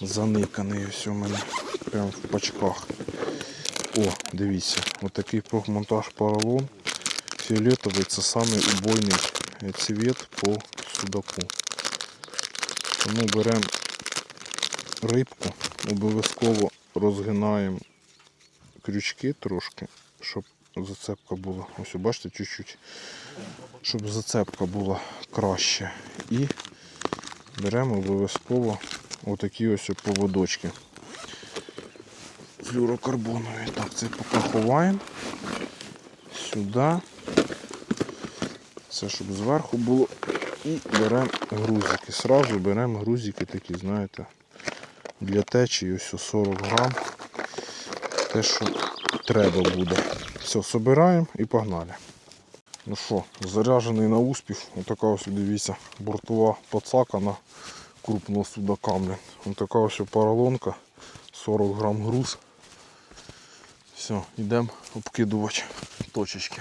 заниканий ось у мене. Прям в пачках. О, дивіться, отакий профмонтаж поролон. Фіолетовий це самий убойний цвіт по судаку. Тому беремо рибку, обов'язково розгинаємо крючки трошки, щоб зацепка була. Ось бачите, чуть-чуть, щоб зацепка була краще. І беремо обов'язково отакі ось поводочки флюрокарбонові. Так, це поки ховаємо. Сюди. Це щоб зверху було. І беремо грузики. Сразу беремо грузики такі, знаєте, для течії ось 40 грам. Те, що треба буде. Все, собираємо і погнали. Ну що, заряджений на успіх. Отака ось, дивіться, бортова пацака на крупного судака. Блін. Такая ось поролонка, 40 грам груз. Все, йдемо обкидувати точечки.